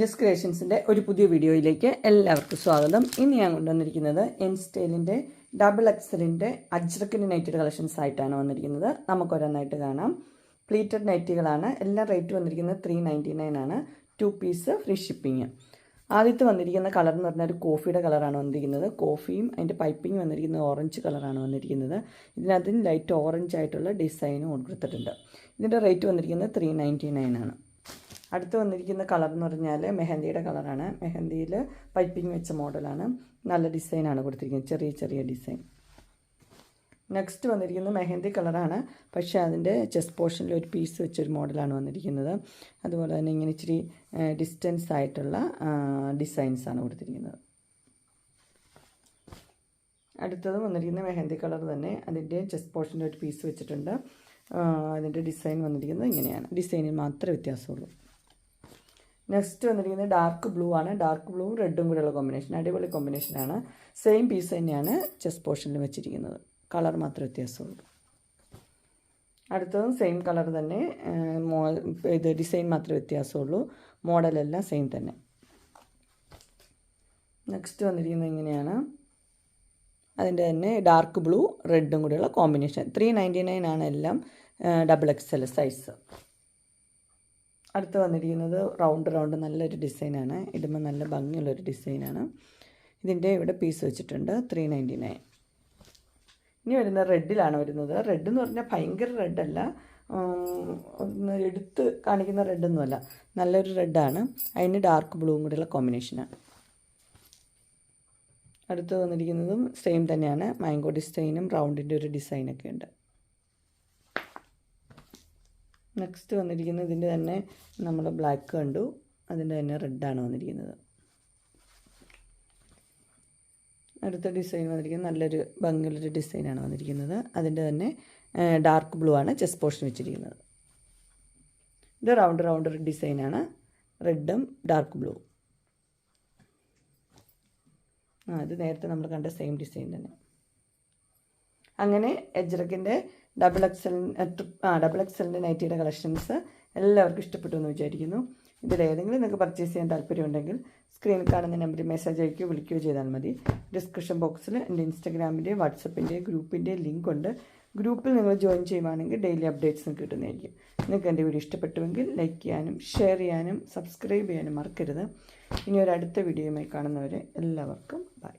Just ക്രിയേഷൻസിന്റെ ഒരു പുതിയ വീഡിയോയിലേക്ക് എല്ലാവർക്കും സ്വാഗതം. ഇന്ന് ഞാൻ കൊണ്ടുവന്നിരിക്കുന്നത് എൻ സ്റ്റൈലിന്റെ ഡബിൾ എക്സലിന്റെ അജ്രക്കിന്റെ നൈറ്റഡ് കളക്ഷൻസ് ആയിട്ടാണ് വന്നിരിക്കുന്നത്. നമുക്കൊരെണ്ണമായിട്ട് കാണാം. പ്ലീറ്റഡ് നൈറ്റുകളാണ് എല്ലാ റേറ്റ് വന്നിരിക്കുന്നത് ത്രീ നയന്റി നയൻ ആണ്. ടു പീസ് ഫ്രീ ഷിപ്പിംഗ് ആദ്യത്തെ വന്നിരിക്കുന്ന കളർ എന്ന് പറഞ്ഞാൽ ഒരു കോഫിയുടെ കളറാണ് വന്നിരിക്കുന്നത്. കോഫിയും അതിന്റെ പൈപ്പിംഗ് വന്നിരിക്കുന്നത് ഓറഞ്ച് കളറാണ് വന്നിരിക്കുന്നത്. ഇതിനകത്ത് ലൈറ്റ് ഓറഞ്ച് ആയിട്ടുള്ള ഡിസൈനും കൊടുത്തിട്ടുണ്ട് ഇതിന്റെ റേറ്റ് വന്നിരിക്കുന്നത് ത്രീ നയന്റി നയൻ ആണ്. അടുത്ത് വന്നിരിക്കുന്ന കളർ എന്ന് പറഞ്ഞാൽ മെഹന്തിയുടെ കളറാണ് മെഹന്തിയിൽ പൈപ്പിംഗ് വെച്ച മോഡലാണ് നല്ല ഡിസൈനാണ് കൊടുത്തിരിക്കുന്നത്. ചെറിയ ചെറിയ ഡിസൈൻ നെക്സ്റ്റ് വന്നിരിക്കുന്നത് മെഹന്തി കളറാണ് പക്ഷേ അതിന്റെ ചെസ്റ്റ് പോർഷനിൽ ഒരു പീസ് വെച്ചൊരു മോഡലാണ് വന്നിരിക്കുന്നത്. അതുപോലെ തന്നെ ഇങ്ങനെ ഇച്ചിരി ഡിസ്റ്റൻസ് ആയിട്ടുള്ള ഡിസൈൻസാണ് കൊടുത്തിരിക്കുന്നത്. അടുത്തത് വന്നിരിക്കുന്ന മെഹന്തി കളർ തന്നെ അതിന്റെ ചെസ്റ്റ് പോർഷനിൽ ഒരു പീസ് വെച്ചിട്ടുണ്ട്. അതിന്റെ ഡിസൈൻ വന്നിരിക്കുന്നത് ഇങ്ങനെയാണ്. ഡിസൈനിൽ മാത്രമേ വ്യത്യാസമുള്ളൂ. നെക്സ്റ്റ് വന്നിരിക്കുന്നത് ഡാർക്ക് ബ്ലൂ ആണ്. ഡാർക്ക് ബ്ലൂവും റെഡും കൂടെയുള്ള കോമ്പിനേഷൻ അടിപൊളി കോമ്പിനേഷനാണ് സെയിം പീസ് തന്നെയാണ് ചെസ്റ്റ് പോർഷനിൽ വെച്ചിരിക്കുന്നത്. കളർ മാത്രം വ്യത്യാസമുള്ളൂ. അടുത്തതും സെയിം കളർ തന്നെ. മോ ഇത് ഡിസൈൻ മാത്രമേ വ്യത്യാസമുള്ളൂ. മോഡലെല്ലാം സെയിം തന്നെ. നെക്സ്റ്റ് വന്നിരിക്കുന്നത് ഇങ്ങനെയാണ്. അതിന്റെ തന്നെ ഡാർക്ക് ബ്ലൂ റെഡും കൂടെയുള്ള കോമ്പിനേഷൻ ത്രീ നയന്റി നയൻ ആണ് എല്ലാം ഡബിൾ എക്സ് എൽ സൈസ് അടുത്ത് വന്നിരിക്കുന്നത് റൗണ്ട് റൗണ്ട് നല്ലൊരു ഡിസൈനാണ്. ഇടുമ്പോൾ നല്ല ഭംഗിയുള്ളൊരു ഡിസൈനാണ്. ഇതിന്റെ ഇവിടെ പീസ് വെച്ചിട്ടുണ്ട് ത്രീ നയന്റി നയൻ ഇനി വരുന്നത് റെഡിലാണ് വരുന്നത്. റെഡ് എന്ന് പറഞ്ഞാൽ ഭയങ്കര റെഡല്ല. ഒന്ന് എടുത്ത് കാണിക്കുന്ന റെഡൊന്നുമല്ല. നല്ലൊരു റെഡാണ്. അതിന് ഡാർക്ക് ബ്ലൂവും കൂടെയുള്ള കോമ്പിനേഷനാണ് അടുത്ത് വന്നിരിക്കുന്നതും സെയിം തന്നെയാണ്. മാംഗോ ഡിസൈനും റൗണ്ടിന്റെ ഒരു ഡിസൈനൊക്കെ ഉണ്ട്. നെക്സ്റ്റ് വന്നിരിക്കുന്നത് ഇതിന്റെ തന്നെ നമ്മൾ ബ്ലാക്ക് കണ്ടു. അതിന്റെ തന്നെ റെഡാണ് വന്നിരിക്കുന്നത്. അടുത്ത ഡിസൈൻ വന്നിരിക്കുന്നത് നല്ലൊരു ഭംഗിയുള്ളൊരു ഡിസൈനാണ് വന്നിരിക്കുന്നത്. അതിന്റെ തന്നെ ഡാർക്ക് ബ്ലൂ ആണ് ചെസ്റ്റ് പോർഷൻ വെച്ചിരിക്കുന്നത്. ഇത് റൗണ്ട് റൗണ്ട് ഡിസൈനാണ് റെഡും ഡാർക്ക് ബ്ലൂ ആ ഇത് നേരത്തെ നമ്മൾ കണ്ട സെയിം ഡിസൈൻ തന്നെ. അങ്ങനെ എജ്രക്കിന്റെ ഡബിൾ എക്സൽ ആ ഡബിൾ എക്സലിന്റെ നൈറ്റിയുടെ കളക്ഷൻസ് എല്ലാവർക്കും ഇഷ്ടപ്പെട്ടു എന്ന് വിചാരിക്കുന്നു. ഇതിൽ ഏതെങ്കിലും നിങ്ങൾക്ക് പർച്ചേസ് ചെയ്യാൻ താല്പര്യമുണ്ടെങ്കിൽ സ്ക്രീനിൽ കാണുന്ന നമ്പറിൽ മെസ്സേജ് അയക്കുകയോ വിളിക്കുകയോ ചെയ്താൽ മതി. ഡിസ്ക്രിപ്ഷൻ ബോക്സിൽ എന്റെ ഇൻസ്റ്റാഗ്രാമിന്റെയും വാട്സപ്പിന്റെ ഗ്രൂപ്പിന്റെ ലിങ്ക് ഉണ്ട്. ഗ്രൂപ്പിൽ നിങ്ങൾ ജോയിൻ ചെയ്യുവാണെങ്കിൽ ഡെയിലി അപ്ഡേറ്റ്സ് കിട്ടുന്നതായിരിക്കും. നിങ്ങൾക്ക് എന്റെ വീഡിയോ ഇഷ്ടപ്പെട്ടുവെങ്കിൽ ലൈക്ക് ചെയ്യാനും ഷെയർ ചെയ്യാനും സബ്സ്ക്രൈബ് ചെയ്യാനും മറക്കരുത്. ഇനി ഒരു അടുത്ത വീഡിയോയുമായി കാണുന്നവരെ എല്ലാവർക്കും ബൈ